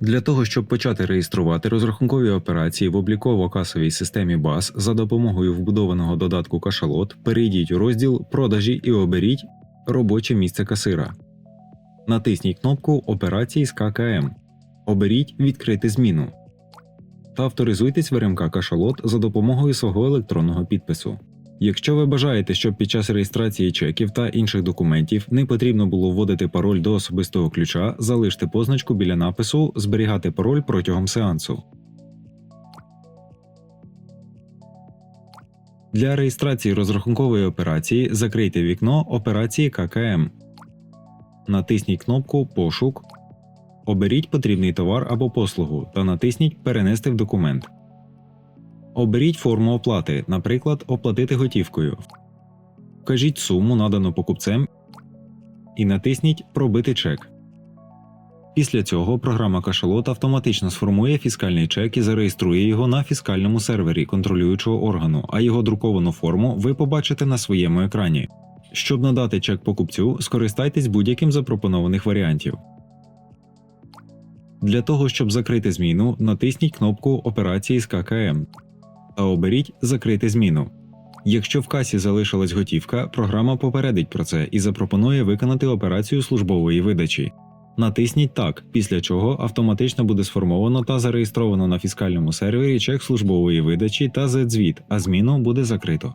Для того, щоб почати реєструвати розрахункові операції в обліково-касовій системі BAS за допомогою вбудованого додатку Кашалот, перейдіть у розділ Продажі і оберіть робоче місце касира. Натисніть кнопку Операції з ККМ. Оберіть Відкрити зміну та авторизуйтесь в РМК Кашалот за допомогою свого електронного підпису. Якщо ви бажаєте, щоб під час реєстрації чеків та інших документів не потрібно було вводити пароль до особистого ключа, залиште позначку біля напису Зберігати пароль протягом сеансу. Для реєстрації розрахункової операції закрийте вікно операції ККМ. Натисніть кнопку Пошук. Оберіть потрібний товар або послугу та натисніть Перенести в документ. Оберіть форму оплати, наприклад, оплатити готівкою. Вкажіть суму, надану покупцем, і натисніть Пробити чек. Після цього програма Кашалот автоматично сформує фіскальний чек і зареєструє його на фіскальному сервері контролюючого органу, а його друковану форму ви побачите на своєму екрані. Щоб надати чек покупцю, скористайтесь будь-яким запропонованих варіантів. Для того, щоб закрити зміну, натисніть кнопку Операції з ККМ та оберіть Закрити зміну. Якщо в касі залишилась готівка, програма попередить про це і запропонує виконати операцію службової видачі. Натисніть так, після чого автоматично буде сформовано та зареєстровано на фіскальному сервері чек службової видачі та Z-звіт, а зміну буде закрито.